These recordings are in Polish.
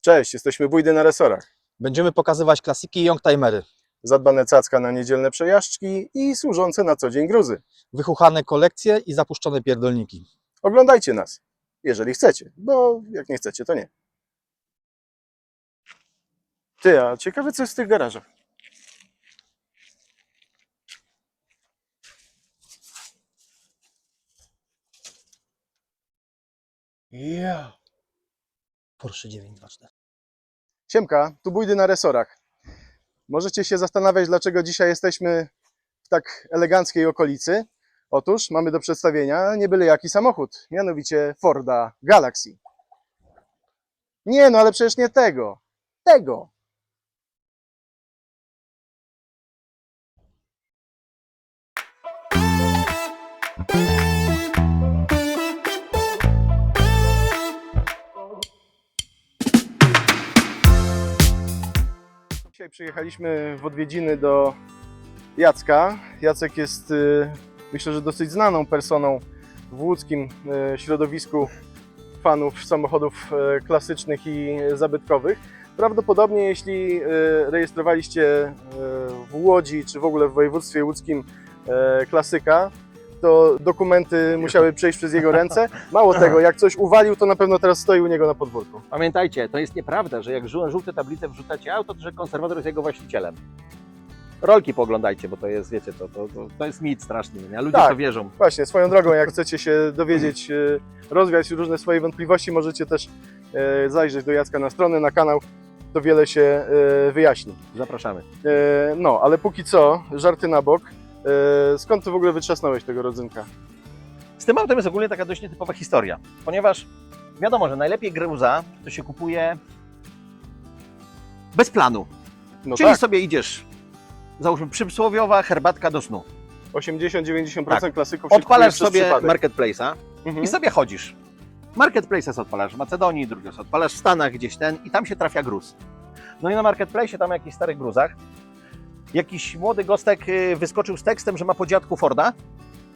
Cześć, jesteśmy Bójdy na resorach. Będziemy pokazywać klasyki i youngtimery, Zadbane cacka na niedzielne przejażdżki i służące na co dzień gruzy. wychuchane kolekcje i zapuszczone pierdolniki. Oglądajcie nas, jeżeli chcecie, bo jak nie chcecie, to nie. Ty, a ciekawe co jest w tych garażach. Yeah. Porsche 924. Siemka, tu Bójdy na resorach. Możecie się zastanawiać, dlaczego dzisiaj jesteśmy w tak eleganckiej okolicy. Otóż mamy do przedstawienia nie byle jaki samochód, mianowicie Forda Galaxy. Nie, no ale przecież nie tego. Tego. Dzisiaj przyjechaliśmy w odwiedziny do Jacka. Jacek jest, y, myślę, że dosyć znaną personą w łódzkim y, środowisku fanów samochodów y, klasycznych i zabytkowych. Prawdopodobnie, jeśli rejestrowaliście w Łodzi, czy w ogóle w województwie łódzkim klasyka, to dokumenty musiały przejść przez jego ręce. Mało tego, jak coś uwalił, to na pewno teraz stoi u niego na podwórku. Pamiętajcie, to jest nieprawda, że jak żół- żółte tablice wrzucacie auto, to że konserwator jest jego właścicielem. Rolki poglądajcie, bo to jest, wiecie, to, to, to, to jest mit straszny, nie? a ludzie Tak. to wierzą. Właśnie, swoją drogą, jak chcecie się dowiedzieć, e, rozwiać różne swoje wątpliwości, możecie też e, zajrzeć do Jacka na stronę, na kanał, to wiele się e, wyjaśni. Zapraszamy. E, No, ale póki co, żarty na bok, skąd ty w ogóle wytrzasnąłeś tego rodzynka? Z tym autem jest ogólnie taka dość nietypowa historia, ponieważ wiadomo, że najlepiej gruza to się kupuje bez planu. No Czyli tak, sobie idziesz, załóżmy przysłowiowa herbatka do snu. 80-90% klasyków się Odpalasz sobie marketplace'a Mhm. i sobie chodzisz. Marketplace jest odpalasz w Macedonii, drugi odpalasz w Stanach gdzieś ten i tam się trafia gruz. No i na marketplace tam jakichś starych gruzach jakiś młody gostek y, wyskoczył z tekstem, że ma po dziadku Forda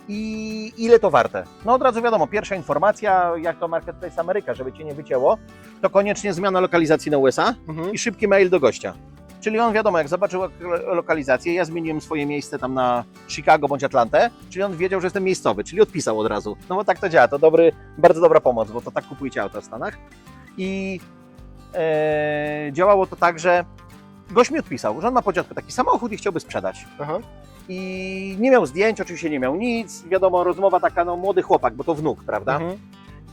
i ile to warte. No od razu wiadomo, pierwsza informacja, jak to Marketplace Ameryka, żeby Cię nie wycięło, to koniecznie zmiana lokalizacji na USA Mhm. i szybki mail do gościa. Czyli on wiadomo, jak zobaczył lo- lokalizację, ja zmieniłem swoje miejsce tam na Chicago bądź Atlantę, czyli on wiedział, że jestem miejscowy, czyli odpisał od razu. No bo tak to działa, to dobry, bardzo dobra pomoc, bo to tak kupujcie auta w Stanach. I e, działało to tak, że gość mi odpisał, że on ma po dziadku taki samochód i chciałby sprzedać. Aha. I nie miał zdjęć, oczywiście nie miał nic, wiadomo, rozmowa taka, no młody chłopak, bo to wnuk, prawda? Mhm.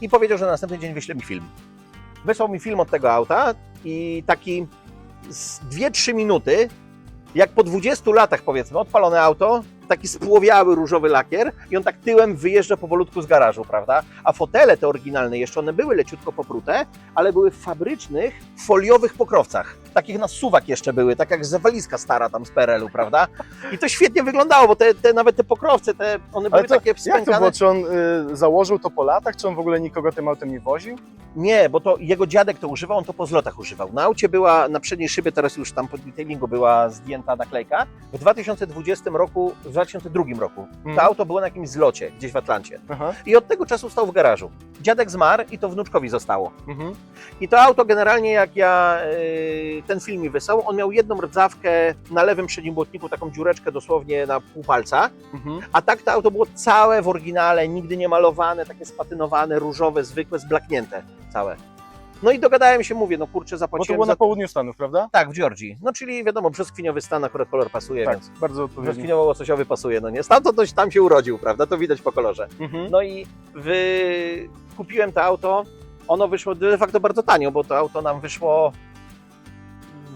i powiedział, że na następny dzień wyśle mi film. Wysłał mi film od tego auta i taki z 2-3 minuty, jak po 20 latach powiedzmy, odpalone auto, taki spłowiały różowy lakier i on tak tyłem wyjeżdża powolutku z garażu, prawda? A fotele te oryginalne jeszcze, one były leciutko poprute, ale były w fabrycznych, foliowych pokrowcach. Takich na suwak jeszcze były, tak jak zawaliska stara tam z PRL-u, prawda? I to świetnie wyglądało, bo te, te nawet te pokrowce, te, one były Ale to, takie jak to wspękane. było? Czy on y, założył to po latach, czy on w ogóle nikogo tym autem nie woził? Nie, bo to jego dziadek to używał, on to po zlotach używał. Na aucie była, na przedniej szybie, teraz już tam po detailingu była zdjęta naklejka. W 2020 roku, w 2002 roku to Mhm. auto było na jakimś zlocie gdzieś w Atlancie. Aha. I od tego czasu stał w garażu. Dziadek zmarł i to wnuczkowi zostało. Mhm. I to auto generalnie, jak ja yy, ten film mi wysłał, on miał jedną rdzawkę na lewym przednim błotniku, taką dziureczkę dosłownie na pół palca. Mhm. A tak to auto było całe w oryginale, nigdy nie malowane, takie spatynowane, różowe, zwykłe, zblaknięte całe. No i dogadałem się, mówię, no kurczę, Bo to zapłaciłem było za... na południu Stanów, prawda? Tak, w Georgii. No czyli wiadomo, brzoskwiniowy stan akurat kolor pasuje, Tak, więc bardzo odpowiednio. brzoskwiniowo-łososiowy pasuje, no nie? Stamtąd ktoś tam się urodził, prawda? To widać po kolorze. Mhm. No i wy... kupiłem to auto, ono wyszło de facto bardzo tanio, bo to auto nam wyszło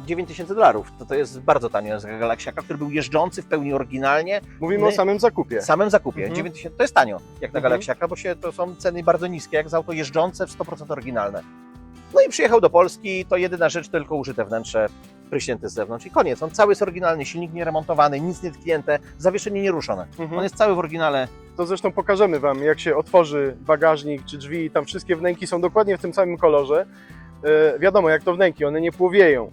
9 tysięcy dolarów. To, to jest bardzo tanio z Galaxiaka, który był jeżdżący w pełni oryginalnie, Mówimy my- o samym zakupie. samym zakupie. Mhm. 9 tysięcy to jest tanio, jak na Mhm. Galaxiaka, bo się, to są ceny bardzo niskie, jak za auto jeżdżące w 100% oryginalne. No i przyjechał do Polski, to jedyna rzecz, tylko użyte wnętrze, pryśnięte z zewnątrz i koniec. On cały jest oryginalny, silnik nie remontowany, nic nie tknięte, zawieszenie nieruszone. Mhm. On jest cały w oryginale. To zresztą pokażemy Wam, jak się otworzy bagażnik czy drzwi, tam wszystkie wnęki są dokładnie w tym samym kolorze. E, wiadomo, jak to wnęki, one nie płowieją.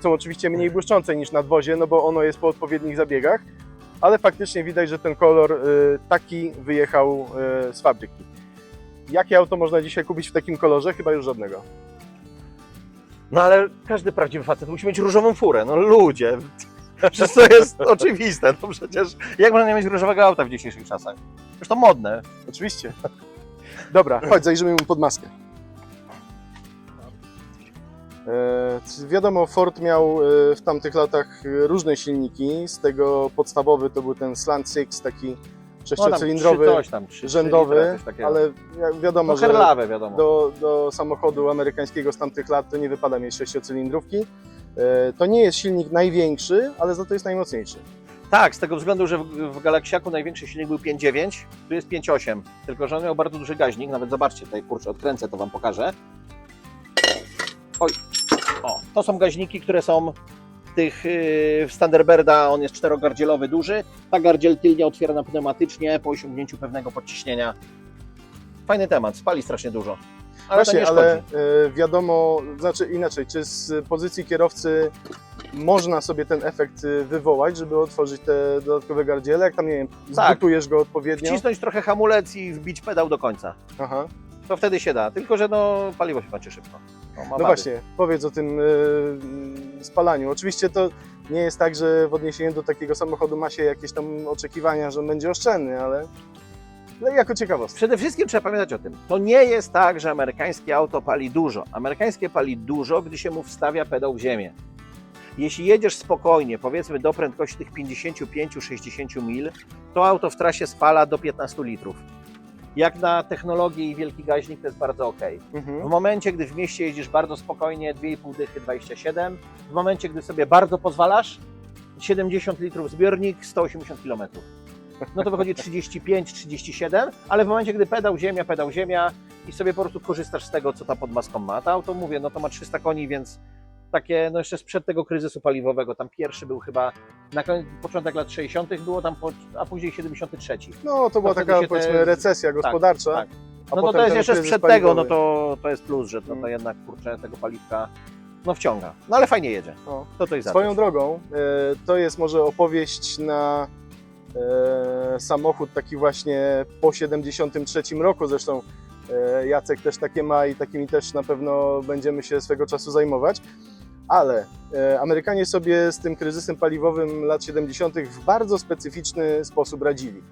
Są oczywiście mniej błyszczące niż nadwozie, no bo ono jest po odpowiednich zabiegach, ale faktycznie widać, że ten kolor e, taki wyjechał e, z fabryki. Jakie auto można dzisiaj kupić w takim kolorze? Chyba już żadnego. No ale każdy prawdziwy facet musi mieć różową furę. No ludzie. Przecież to jest oczywiste. No przecież jak można nie mieć różowego auta w dzisiejszych czasach? Przecież to modne. Oczywiście. Dobra, chodź, zajrzymy mu pod maskę. E, wiadomo, Ford miał e, w tamtych latach różne silniki. Z tego podstawowy to był ten Slant Six, taki No, sześciocylindrowy, trzy coś tam, trzy- trzy rzędowy, takiego. ale wiadomo, no herlawe wiadomo. do, do samochodu amerykańskiego z tamtych lat to nie wypada mieć sześciocylindrówki. E, To nie jest silnik największy, ale za to jest najmocniejszy. Tak, z tego względu, że w, w Galaxiaku największy silnik był 5.9, tu jest 5.8. Tylko, że on miał bardzo duży gaźnik, nawet zobaczcie, tutaj kurczę, odkręcę, to Wam pokażę. Oj, o, to są gaźniki, które są tych yy, w Standarberda, on jest czterogardzielowy duży. Ta gardziel tylnie otwiera pneumatycznie po osiągnięciu pewnego podciśnienia. Fajny temat, spali strasznie dużo. Ale to Właśnie, nie ale e, wiadomo, znaczy inaczej, czy z pozycji kierowcy można sobie ten efekt e, wywołać, żeby otworzyć te dodatkowe gardziele? Jak tam, nie wiem, Tak. zbutujesz go odpowiednio? Wcisnąć trochę hamulec i wbić pedał do końca. Aha. To wtedy się da, tylko że no, paliwo się kończy szybko. No, No właśnie, powiedz o tym e, spalaniu. Oczywiście to nie jest tak, że w odniesieniu do takiego samochodu ma się jakieś tam oczekiwania, że on będzie oszczędny, ale, ale jako ciekawostka. Przede wszystkim trzeba pamiętać o tym. To nie jest tak, że amerykańskie auto pali dużo. Amerykańskie pali dużo, gdy się mu wstawia pedał w ziemię. Jeśli jedziesz spokojnie, powiedzmy do prędkości tych 55-60 mil, to auto w trasie spala do 15 litrów. Jak na technologię i wielki gaźnik to jest bardzo ok. W Mhm. momencie, gdy w mieście jeździsz bardzo spokojnie, 2,5 dychy 27, w momencie, gdy sobie bardzo pozwalasz, 70 litrów zbiornik, 180 km. No to wychodzi 35-37, ale w momencie, gdy pedał ziemia, pedał ziemia i sobie po prostu korzystasz z tego, co ta pod maską ma. To auto, mówię, no to ma 300 koni, więc takie, no jeszcze sprzed tego kryzysu paliwowego, tam pierwszy był chyba na koniec, początek lat 60. było tam, po, a później 73. No to była wtedy taka te- recesja gospodarcza. tak. A No to, to jest jeszcze sprzed tego, no paliwowy. to, to jest plus, że to, to Mm. jednak kurczę tego paliwka no wciąga. No ale fajnie jedzie. No. To to jest Swoją drogą, e, to jest może opowieść na e, samochód taki właśnie po 73 roku. Zresztą e, Jacek też takie ma i takimi też na pewno będziemy się swego czasu zajmować. Ale e, Amerykanie sobie z tym kryzysem paliwowym lat 70. w bardzo specyficzny sposób radzili.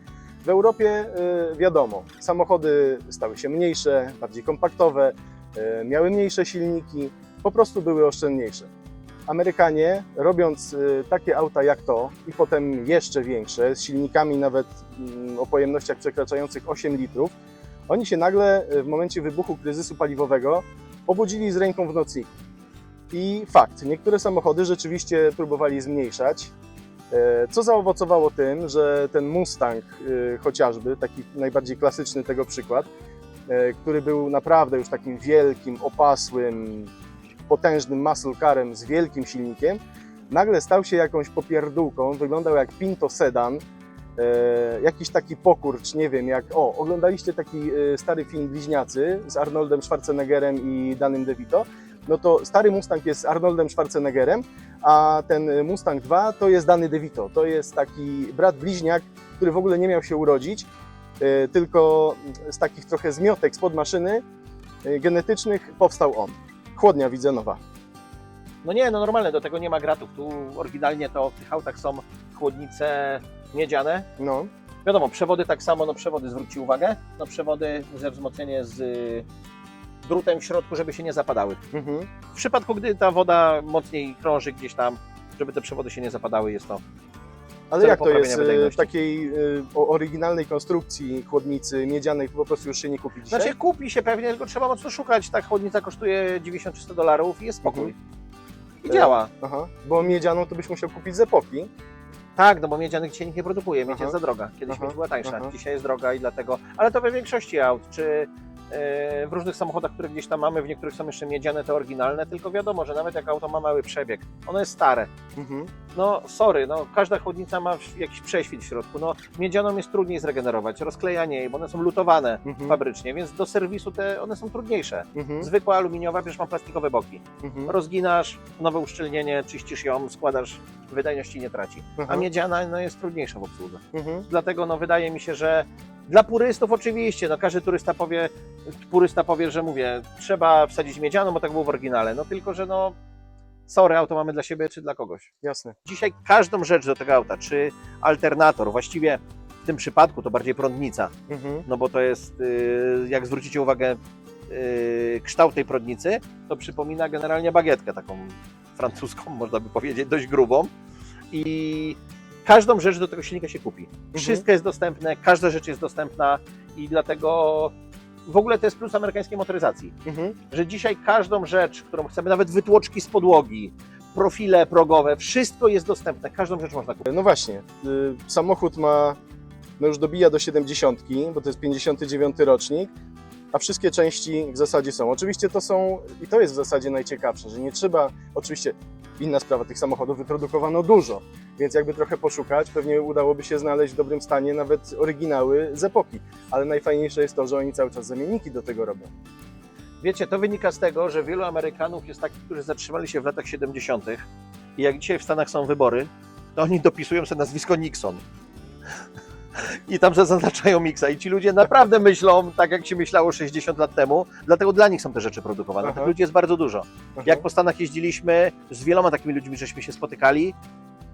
W Europie e, wiadomo, samochody stały się mniejsze, bardziej kompaktowe, e, miały mniejsze silniki, po prostu były oszczędniejsze. Amerykanie, robiąc takie auta jak to i potem jeszcze większe, z silnikami nawet mm, o pojemnościach przekraczających 8 litrów, oni się nagle w momencie wybuchu kryzysu paliwowego obudzili z ręką w nocniku. I fakt, niektóre samochody rzeczywiście próbowali zmniejszać, e, co zaowocowało tym, że ten Mustang y, chociażby, taki najbardziej klasyczny tego przykład, e, który był naprawdę już takim wielkim, opasłym, potężnym muscle carem z wielkim silnikiem, nagle stał się jakąś popierdółką, wyglądał jak Pinto Sedan, e, jakiś taki pokurcz, nie wiem, jak, o, oglądaliście taki e, stary film Bliźniacy z Arnoldem Schwarzeneggerem i Danym DeVito, no to stary Mustang jest Arnoldem Schwarzeneggerem, a ten Mustang 2 to jest Dany DeVito, to jest taki brat bliźniak, który w ogóle nie miał się urodzić, e, tylko z takich trochę zmiotek spod maszyny e, genetycznych powstał on. Chłodnia widzę nowa. No nie, no normalne, do tego nie ma gratów. Tu oryginalnie to w tych autach są chłodnice miedziane. No, Wiadomo, przewody tak samo, no przewody zwróćcie uwagę, no przewody ze wzmocnienie z y, drutem w środku, żeby się nie zapadały. mhm. W przypadku, gdy ta woda mocniej krąży gdzieś tam, żeby te przewody się nie zapadały, jest to ale jak to poprawienia jest e, wydajności. takiej e, o- oryginalnej konstrukcji chłodnicy miedzianej po prostu już się nie kupi dzisiaj? Znaczy kupi się pewnie, tylko trzeba mocno szukać. Ta chłodnica kosztuje 90-100 dolarów i jest spokój. I E, działa. Aha, bo miedzianą to byś musiał kupić z epoki. Tak, no bo miedzianych dzisiaj nikt nie produkuje, miedź Aha. jest za droga. Kiedyś Aha. miedź była tańsza, Aha. dzisiaj jest droga i dlatego... Ale to we większości aut, czy e, w różnych samochodach, które gdzieś tam mamy, w niektórych są jeszcze miedziane, te oryginalne, tylko wiadomo, że nawet jak auto ma mały przebieg, ono jest stare, Mhm. no sorry, no każda chłodnica ma jakiś prześwit w środku. No miedzianą jest trudniej zregenerować, rozklejanie jej, bo one są lutowane Mhm. fabrycznie, więc do serwisu te one są trudniejsze. Mhm. Zwykła aluminiowa, wiesz, ma plastikowe boki. Mhm. Rozginasz, nowe uszczelnienie, czyścisz ją, składasz, wydajności nie traci. A Mhm. miedziana no, jest trudniejsza w obsłudze. Mhm. Dlatego no, wydaje mi się, że dla purystów oczywiście, no każdy turysta powie, purysta powie, że mówię, trzeba wsadzić miedzianą, bo tak było w oryginale. No tylko, że no sorry, auto mamy dla siebie czy dla kogoś. Jasne. Dzisiaj każdą rzecz do tego auta, czy alternator, właściwie w tym przypadku to bardziej prądnica, Mhm. no bo to jest, y, jak zwrócicie uwagę, y, kształt tej prądnicy, to przypomina generalnie bagietkę taką francuską, można by powiedzieć, dość grubą i każdą rzecz do tego silnika się kupi. Wszystko jest dostępne, każda rzecz jest dostępna i dlatego w ogóle to jest plus amerykańskiej motoryzacji, Mhm. że dzisiaj każdą rzecz, którą chcemy, nawet wytłoczki z podłogi, profile progowe, wszystko jest dostępne, każdą rzecz można kupić. No właśnie, y, samochód ma, no już dobija do 70, bo to jest 59 rocznik, a wszystkie części w zasadzie są. Oczywiście to są, i to jest w zasadzie najciekawsze, że nie trzeba, oczywiście inna sprawa, tych samochodów wyprodukowano dużo, więc jakby trochę poszukać, pewnie udałoby się znaleźć w dobrym stanie nawet oryginały z epoki, ale najfajniejsze jest to, że oni cały czas zamienniki do tego robią. Wiecie, to wynika z tego, że wielu Amerykanów jest takich, którzy zatrzymali się w latach 70. i jak dzisiaj w Stanach są wybory, to oni dopisują sobie nazwisko Nixon. I tam zaznaczają Mixa. I ci ludzie naprawdę myślą tak, jak się myślało 60 lat temu, dlatego dla nich są te rzeczy produkowane. Aha. Tych ludzi jest bardzo dużo. Aha. Jak po Stanach jeździliśmy, z wieloma takimi ludźmi żeśmy się spotykali,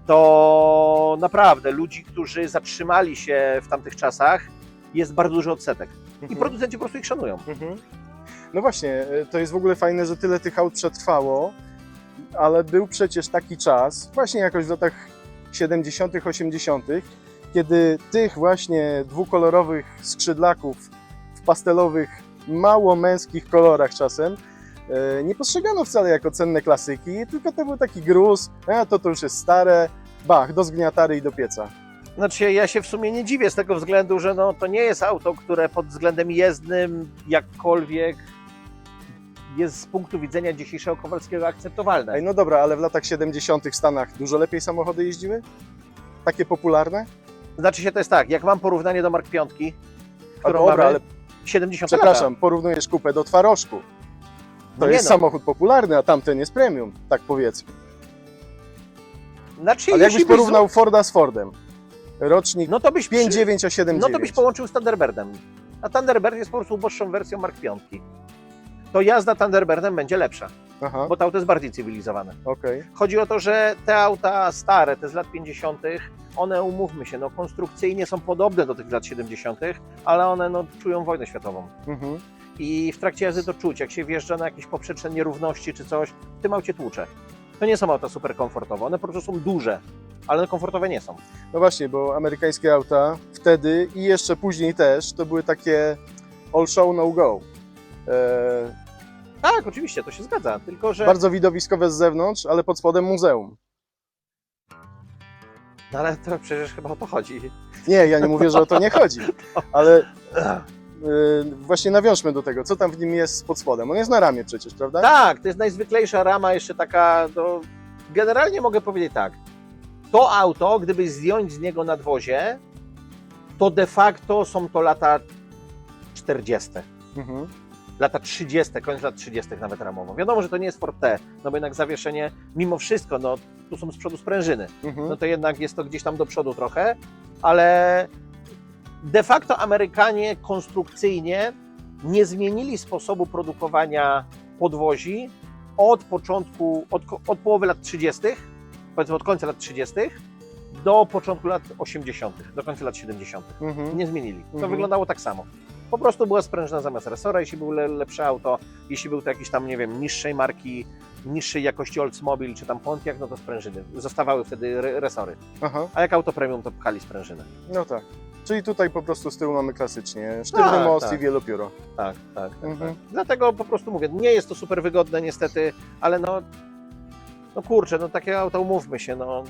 to naprawdę ludzi, którzy zatrzymali się w tamtych czasach, jest bardzo dużo odsetek. I Mhm. producenci po prostu ich szanują. Mhm. No właśnie, y, to jest w ogóle fajne, że tyle tych aut przetrwało, ale był przecież taki czas, właśnie jakoś w latach 70., 80., kiedy tych właśnie dwukolorowych skrzydlaków w pastelowych, mało męskich kolorach czasem y, nie postrzegano wcale jako cenne klasyki, tylko to był taki gruz, a to to już jest stare, bach, do zgniatary i do pieca. Znaczy, ja się w sumie nie dziwię z tego względu, że no, to nie jest auto, które pod względem jezdnym jakkolwiek jest z punktu widzenia dzisiejszego Kowalskiego akceptowalne. Ej, no dobra, ale w latach 70. w Stanach dużo lepiej samochody jeździły? Takie popularne? Znaczy się to jest tak, jak mam porównanie do Mark V, A którą dobra, mamy ale 70 przepraszam, porównujesz kupę do twarożku. To No jest no. samochód popularny, a tamten jest premium, tak powiedzmy. lata. Znaczy, Ale jakbyś byś porównał Forda z Fordem, rocznik No to byś, przy... 5,9 a 7,9. no to byś połączył z Thunderbirdem. A Thunderbird jest po prostu uboższą wersją Mark V. To jazda Thunderbirdem będzie lepsza, Aha, bo to auto jest bardziej cywilizowane. okej. Chodzi o to, że te auta stare, te z lat 50., one umówmy się, no konstrukcyjnie są podobne do tych z lat 70., ale one no, czują wojnę światową. Mhm. I w trakcie jazdy to czuć, jak się wjeżdża na jakieś poprzeczne nierówności czy coś, w tym aucie tłucze. To nie są auta super komfortowe, one po prostu są duże, ale komfortowe nie są. No właśnie, bo amerykańskie auta wtedy i jeszcze później też, to były takie all show, no go. E, Tak, oczywiście, to się zgadza, tylko że... bardzo widowiskowe z zewnątrz, ale pod spodem muzeum. No, ale to przecież chyba o to chodzi. Nie, ja nie mówię, że o to nie chodzi, ale y, właśnie nawiążmy do tego, co tam w nim jest pod spodem. On jest na ramię przecież, prawda? Tak, to jest najzwyklejsza rama, jeszcze taka, no, generalnie mogę powiedzieć tak, to auto, gdyby zdjąć z niego nadwozie, to de facto są to lata 40. Mhm. Lata 30, koniec lat 30 nawet ramowo. Wiadomo, że to nie jest Ford T, no bo jednak zawieszenie, mimo wszystko, no tu są z przodu sprężyny, Mhm. no to jednak jest to gdzieś tam do przodu trochę, ale de facto Amerykanie konstrukcyjnie nie zmienili sposobu produkowania podwozi od początku, od, od połowy lat 30., powiedzmy od końca lat 30., do początku lat 80., do końca lat 70. Mhm. Nie zmienili. To Mhm. wyglądało tak samo. Po prostu była sprężyna zamiast resora, jeśli był le, lepsze auto, jeśli był to jakiś tam, nie wiem, niższej marki, niższej jakości Oldsmobile czy tam Pontiac, no to sprężyny. Zostawały wtedy re- resory. Aha, A jak auto premium, to pchali sprężynę. no tak. Czyli tutaj po prostu z tyłu mamy klasycznie sztywny Tak, most tak. i wielopióro. Tak, tak, tak, Mhm. tak. Dlatego po prostu mówię, nie jest to super wygodne niestety, ale no, no kurczę, no takie auta umówmy się, no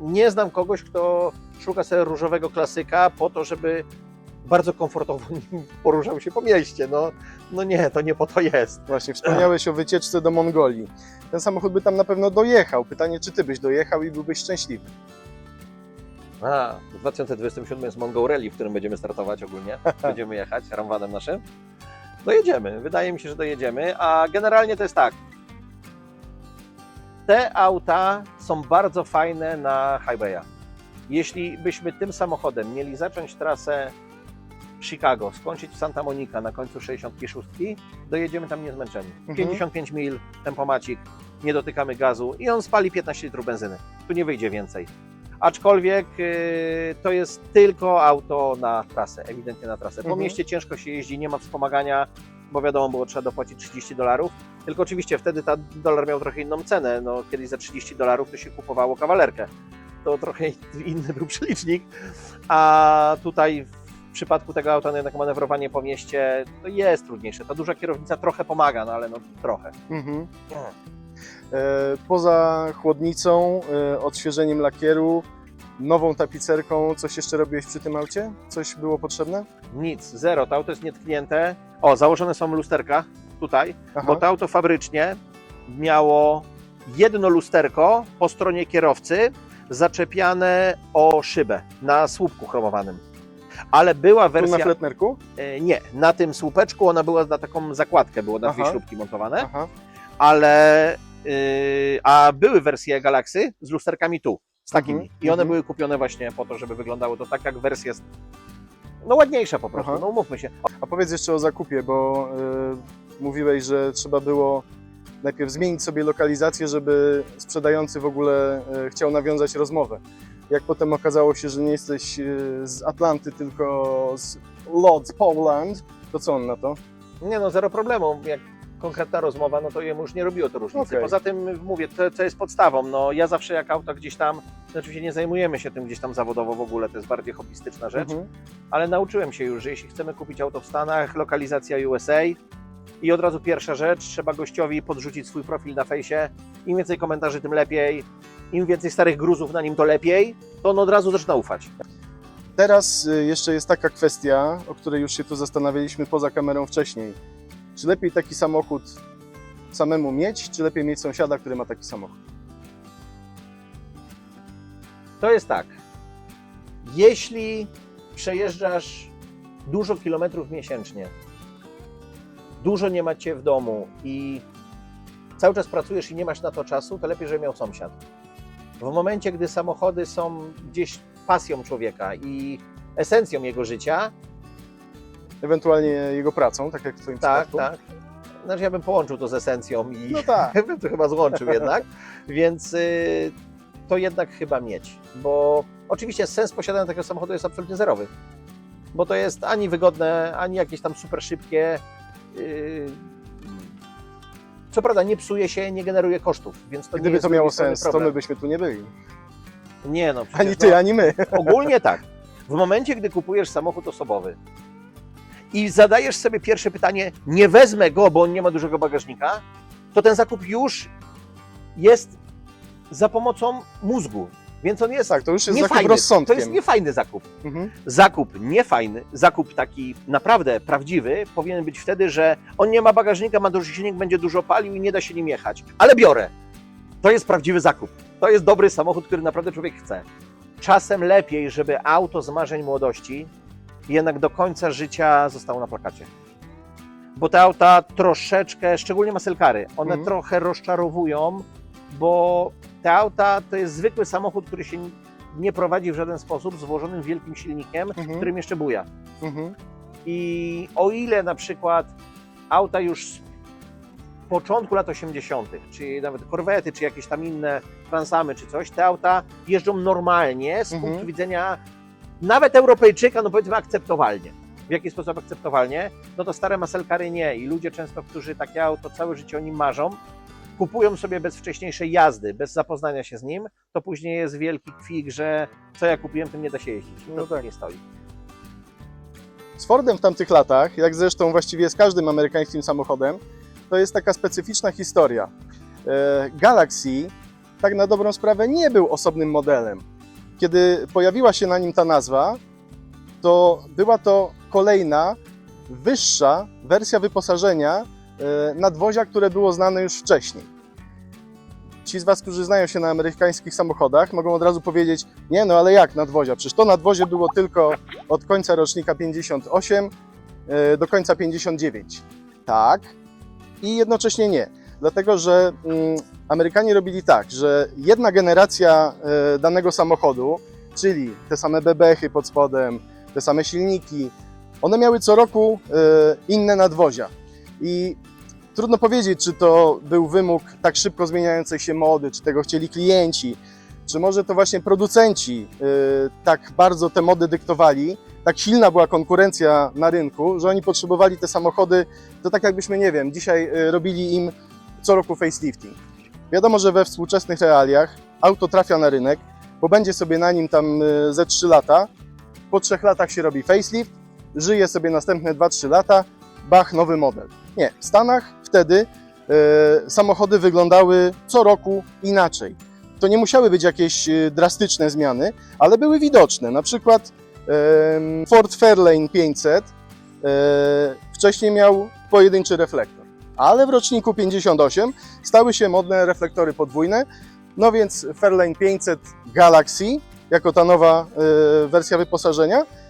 nie znam kogoś, kto szuka sobie różowego klasyka po to, żeby bardzo komfortowo poruszał się po mieście. No, no nie, to nie po to jest. Właśnie, wspomniałeś o wycieczce do Mongolii. ten samochód by tam na pewno dojechał. Pytanie, czy ty byś dojechał i byłbyś szczęśliwy. A, w 2027 jest Mongo Rally, w którym będziemy startować ogólnie. Będziemy jechać ramwanem naszym. Dojedziemy, wydaje mi się, że dojedziemy, a generalnie to jest tak. Te auta są bardzo fajne na highwaya. Jeśli byśmy tym samochodem mieli zacząć trasę Chicago, skończyć w Santa Monica na końcu 66, dojedziemy tam niezmęczeni. Mhm. 55 mil, tempomacik, nie dotykamy gazu i on spali 15 litrów benzyny. Tu nie wyjdzie więcej. Aczkolwiek yy, to jest tylko auto na trasę, ewidentnie na trasę. Po Mhm. mieście ciężko się jeździ, nie ma wspomagania, bo wiadomo, było trzeba dopłacić 30 dolarów. Tylko oczywiście wtedy ta dolar miał trochę inną cenę. No, kiedyś za 30 dolarów to się kupowało kawalerkę. To trochę inny był przelicznik. A tutaj przypadku tego auta no jednak manewrowanie po mieście to jest trudniejsze. Ta duża kierownica trochę pomaga, no ale no trochę. Mhm. E, poza chłodnicą, e, odświeżeniem lakieru, nową tapicerką, coś jeszcze robiłeś przy tym aucie? Coś było potrzebne? Nic, zero. To auto jest nietknięte. O, założone są lusterka tutaj, Aha. bo to auto fabrycznie miało jedno lusterko po stronie kierowcy zaczepiane o szybę na słupku chromowanym. Ale była Tu na wersja. fletnerku? e, Nie, na tym słupeczku ona była na taką zakładkę, było na dwie Aha. śrubki montowane, Aha. ale. yy, a były wersje Galaxy z lusterkami tu, z takimi. Mhm, I one mhm. były kupione właśnie po to, żeby wyglądało to tak jak wersja. z- No ładniejsza po prostu, Aha. no umówmy się. A powiedz jeszcze o zakupie, bo y, mówiłeś, że trzeba było najpierw zmienić sobie lokalizację, żeby sprzedający w ogóle y, chciał nawiązać rozmowę. Jak potem okazało się, że nie jesteś y, z Atlanty, tylko z Lodz, Poland, to co on na to? Nie no, zero problemu. Jak konkretna rozmowa, no to jemu już nie robiło to różnicy. Okej. Poza tym mówię, to, to jest podstawą. No ja zawsze jak auto gdzieś tam, no oczywiście nie zajmujemy się tym gdzieś tam zawodowo w ogóle, to jest bardziej hobbystyczna rzecz, Mhm. ale nauczyłem się już, że jeśli chcemy kupić auto w Stanach, lokalizacja USA i od razu pierwsza rzecz, trzeba gościowi podrzucić swój profil na fejsie. Im więcej komentarzy, tym lepiej. Im więcej starych gruzów na nim, to lepiej. To on od razu zaczyna ufać. Teraz y, jeszcze jest taka kwestia, o której już się tu zastanawialiśmy poza kamerą wcześniej. Czy lepiej taki samochód samemu mieć, czy lepiej mieć sąsiada, który ma taki samochód? To jest tak. Jeśli przejeżdżasz dużo kilometrów miesięcznie, dużo nie macie w domu i cały czas pracujesz i nie masz na to czasu, to lepiej, żeby miał sąsiad. W momencie, gdy samochody są gdzieś pasją człowieka i esencją jego życia, Ewentualnie jego pracą, tak jak w Twoim tak, przypadku? tak. Znaczy ja bym połączył to z esencją i No tak. bym to chyba złączył jednak, więc y, to jednak chyba mieć, bo oczywiście sens posiadania takiego samochodu jest absolutnie zerowy, bo to jest ani wygodne, ani jakieś tam super szybkie, y, co prawda nie psuje się, nie generuje kosztów, więc to nie Gdyby to miało sens, to problem. my byśmy tu nie byli. Nie no, przecież Ani ty, no, ani my. Ogólnie tak. W momencie, gdy kupujesz samochód osobowy i zadajesz sobie pierwsze pytanie, nie wezmę go, bo on nie ma dużego bagażnika, to ten zakup już jest za pomocą mózgu. Więc on jest Tak, to już jest zakup niefajny. To rozsądkiem. jest niefajny zakup. Mhm. Zakup niefajny, zakup taki naprawdę prawdziwy powinien być wtedy, że on nie ma bagażnika, ma duży silnik, będzie dużo palił i nie da się nim jechać. Ale biorę. To jest prawdziwy zakup. To jest dobry samochód, który naprawdę człowiek chce. Czasem lepiej, żeby auto z marzeń młodości jednak do końca życia zostało na plakacie. Bo te auta troszeczkę, szczególnie maselkary, one Mhm. trochę rozczarowują, bo te auta to jest zwykły samochód, który się nie prowadzi w żaden sposób z włożonym wielkim silnikiem, Mhm. którym jeszcze buja. Mhm. I o ile na przykład auta już z początku lat 80., czy nawet korwety, czy jakieś tam inne transamy, czy coś, te auta jeżdżą normalnie z Mhm. punktu widzenia nawet Europejczyka, no powiedzmy akceptowalnie. W jaki sposób akceptowalnie? No to stare maselkary nie. I ludzie często, którzy takie auto całe życie o nim marzą, kupują sobie bez wcześniejszej jazdy, bez zapoznania się z nim, to później jest wielki kwik, że co ja kupiłem, tym nie da się jeździć. No To tak. nie stoi. Z Fordem w tamtych latach, jak zresztą właściwie z każdym amerykańskim samochodem, to jest taka specyficzna historia. E, Galaxy, tak na dobrą sprawę, nie był osobnym modelem. Kiedy pojawiła się na nim ta nazwa, to była to kolejna, wyższa wersja wyposażenia nadwozia, które było znane już wcześniej. ci z Was, którzy znają się na amerykańskich samochodach, mogą od razu powiedzieć, nie no ale jak nadwozia? Przecież to nadwozie było tylko od końca rocznika 58 e, do końca 59. Tak i jednocześnie nie. Dlatego, że mm, Amerykanie robili tak, że jedna generacja e, danego samochodu, czyli te same bebechy pod spodem, te same silniki, one miały co roku e, inne nadwozia. I trudno powiedzieć, czy to był wymóg tak szybko zmieniającej się mody, czy tego chcieli klienci, czy może to właśnie producenci e, tak bardzo te mody dyktowali, tak silna była konkurencja na rynku, że oni potrzebowali te samochody, to tak jakbyśmy, nie wiem, dzisiaj e, robili im co roku facelifting. Wiadomo, że we współczesnych realiach auto trafia na rynek, pobędzie sobie na nim tam e, ze 3 lata, po 3 latach się robi facelift, żyje sobie następne 2-3 lata, bach, nowy model. Nie, w Stanach wtedy e, samochody wyglądały co roku inaczej. To nie musiały być jakieś e, drastyczne zmiany, ale były widoczne. Na przykład em, Ford Fairlane 500 e, wcześniej miał pojedynczy reflektor, ale w roczniku 58 stały się modne reflektory podwójne, no więc Fairlane 500 Galaxy, jako ta nowa e, wersja wyposażenia, e,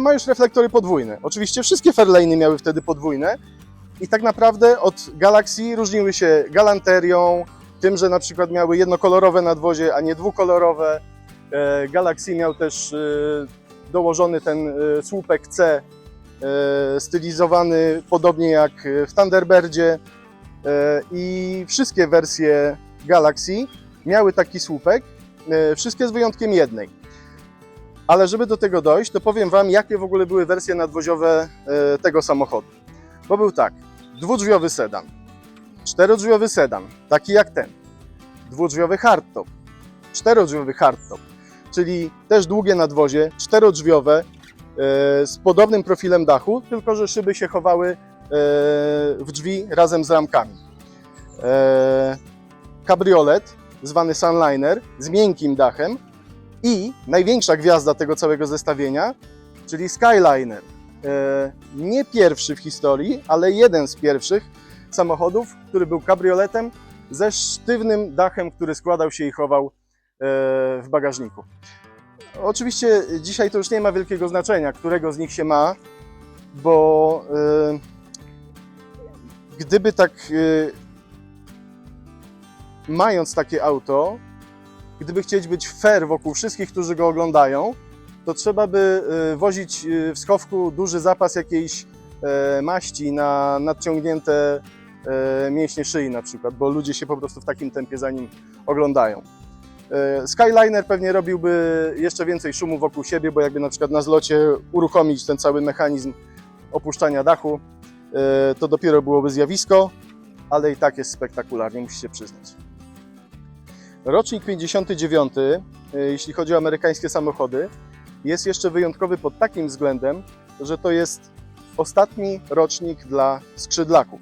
ma już reflektory podwójne. Oczywiście wszystkie Fairlane'y miały wtedy podwójne i tak naprawdę od Galaxy różniły się galanterią, tym, że na przykład miały jednokolorowe nadwozie, a nie dwukolorowe. E, Galaxy miał też e, dołożony ten e, słupek C, e, stylizowany podobnie jak w Thunderbirdzie e, i wszystkie wersje Galaxy miały taki słupek, e, wszystkie z wyjątkiem jednej. Ale żeby do tego dojść, to powiem Wam, jakie w ogóle były wersje nadwoziowe e, tego samochodu. Bo był tak, dwudrzwiowy sedan, czterodrzwiowy sedan, taki jak ten, dwudrzwiowy hardtop, czterodrzwiowy hardtop, czyli też długie nadwozie, czterodrzwiowe, e, z podobnym profilem dachu, tylko że szyby się chowały e, w drzwi razem z ramkami. Kabriolet, zwany Sunliner, z miękkim dachem i największa gwiazda tego całego zestawienia, czyli Skyliner. E, Nie pierwszy w historii, ale jeden z pierwszych samochodów, który był kabrioletem ze sztywnym dachem, który składał się i chował e, w bagażniku. Oczywiście dzisiaj to już nie ma wielkiego znaczenia, którego z nich się ma, bo e, gdyby tak mając takie auto, gdyby chcieć być fair wokół wszystkich, którzy go oglądają, to trzeba by e, wozić e, w schowku duży zapas jakiejś e, maści na nadciągnięte mięśnie szyi na przykład, bo ludzie się po prostu w takim tempie za nim oglądają. Skyliner pewnie robiłby jeszcze więcej szumu wokół siebie, bo jakby na przykład na zlocie uruchomić ten cały mechanizm opuszczania dachu, to dopiero byłoby zjawisko, ale i tak jest spektakularnie, musicie przyznać. Rocznik 59, e, jeśli chodzi o amerykańskie samochody, jest jeszcze wyjątkowy pod takim względem, że to jest ostatni rocznik dla skrzydlaków.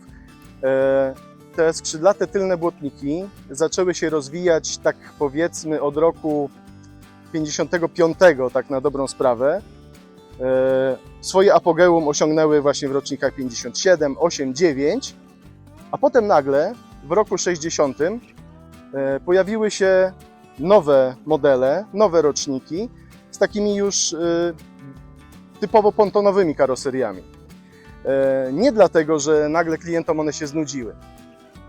E, Te skrzydlate tylne błotniki zaczęły się rozwijać tak powiedzmy od roku 55, tak na dobrą sprawę. E, Swoje apogeum osiągnęły właśnie w rocznikach 57, 8, 9, a potem nagle w roku 60 e, pojawiły się nowe modele, nowe roczniki z takimi już e, typowo pontonowymi karoseriami. E, Nie dlatego, że nagle klientom one się znudziły.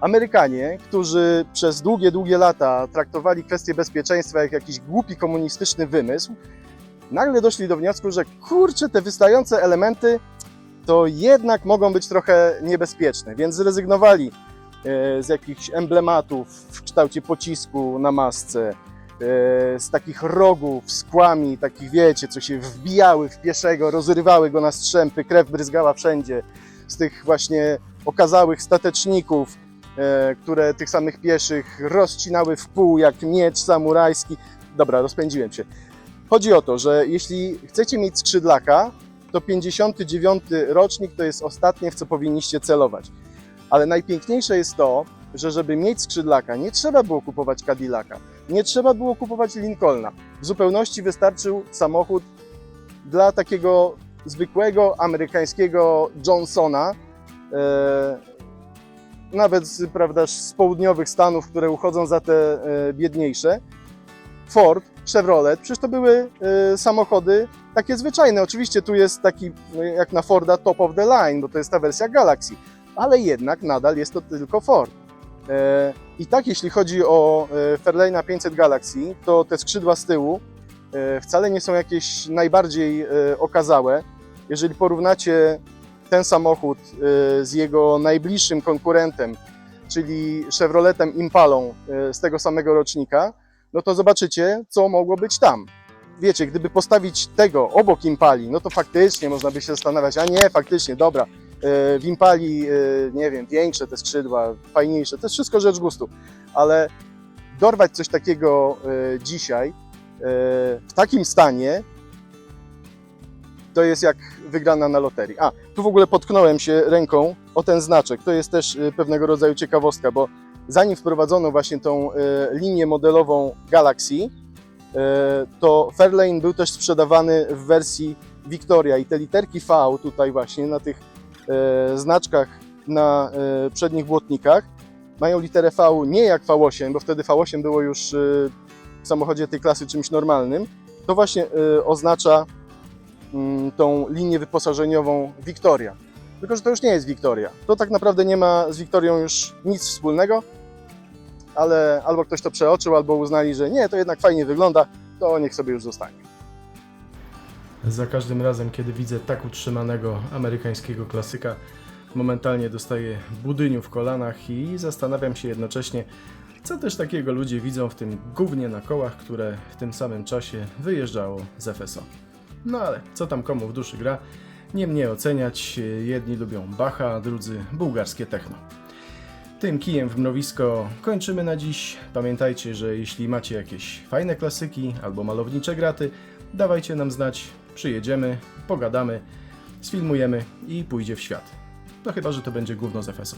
Amerykanie, którzy przez długie, długie lata traktowali kwestię bezpieczeństwa jak jakiś głupi komunistyczny wymysł, nagle doszli do wniosku, że kurczę, te wystające elementy to jednak mogą być trochę niebezpieczne, więc zrezygnowali e, z jakichś emblematów w kształcie pocisku na masce, e, z takich rogów z kłami, takich wiecie, co się wbijały w pieszego, rozrywały go na strzępy, krew bryzgała wszędzie, z tych właśnie okazałych stateczników, e, które tych samych pieszych rozcinały w pół jak miecz samurajski. Dobra, rozpędziłem się. Chodzi o to, że jeśli chcecie mieć skrzydlaka, to 59 rocznik to jest ostatnie, w co powinniście celować. Ale najpiękniejsze jest to, że żeby mieć skrzydlaka, nie trzeba było kupować Cadillaca, nie trzeba było kupować Lincolna. W zupełności wystarczył samochód dla takiego zwykłego amerykańskiego Johnsona, e, nawet prawda, z południowych Stanów, które uchodzą za te e, biedniejsze. Ford, Chevrolet, przecież to były e, samochody takie zwyczajne. Oczywiście tu jest taki, no, jak na Forda, top of the line, bo to jest ta wersja Galaxy, ale jednak nadal jest to tylko Ford. E, I tak, jeśli chodzi o e, Fairlane'a 500 Galaxy, to te skrzydła z tyłu e, wcale nie są jakieś najbardziej okazałe. Jeżeli porównacie ten samochód z jego najbliższym konkurentem, czyli Chevroletem Impalą z tego samego rocznika, no to zobaczycie, co mogło być tam. Wiecie, gdyby postawić tego obok Impali, no to faktycznie można by się zastanawiać, a nie, faktycznie, dobra, w Impali, e, nie wiem, większe te skrzydła, fajniejsze, to jest wszystko rzecz gustu, ale dorwać coś takiego e, dzisiaj e, w takim stanie, to jest jak wygrana na loterii. A, tu w ogóle potknąłem się ręką o ten znaczek. To jest też e, pewnego rodzaju ciekawostka, bo zanim wprowadzono właśnie tą e, linię modelową Galaxy, e, to Fairlane był też sprzedawany w wersji Victoria i te literki V tutaj właśnie na tych e, znaczkach na e, przednich błotnikach mają literę V nie jak V8, bo wtedy V8 było już e, w samochodzie tej klasy czymś normalnym. To właśnie e, oznacza mm, tą linię wyposażeniową Victoria. Tylko, że to już nie jest Victoria. To tak naprawdę nie ma z Victorią już nic wspólnego, ale albo ktoś to przeoczył, albo uznali, że nie, to jednak fajnie wygląda, to niech sobie już zostanie. Za każdym razem, kiedy widzę tak utrzymanego amerykańskiego klasyka, momentalnie dostaję budyniu w kolanach i zastanawiam się jednocześnie, co też takiego ludzie widzą w tym gównie na kołach, które w tym samym czasie wyjeżdżało z FSO. No ale co tam komu w duszy gra, nie mnie oceniać, jedni lubią Bacha, drudzy bułgarskie techno. Tym kijem w mrowisko kończymy na dziś. Pamiętajcie, że jeśli macie jakieś fajne klasyki albo malownicze graty, dawajcie nam znać, przyjedziemy, pogadamy, sfilmujemy i pójdzie w świat. No chyba, że to będzie gówno z FSO.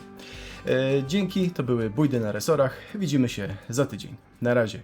E, dzięki, to były Bójdy na resorach. Widzimy się za tydzień. Na razie.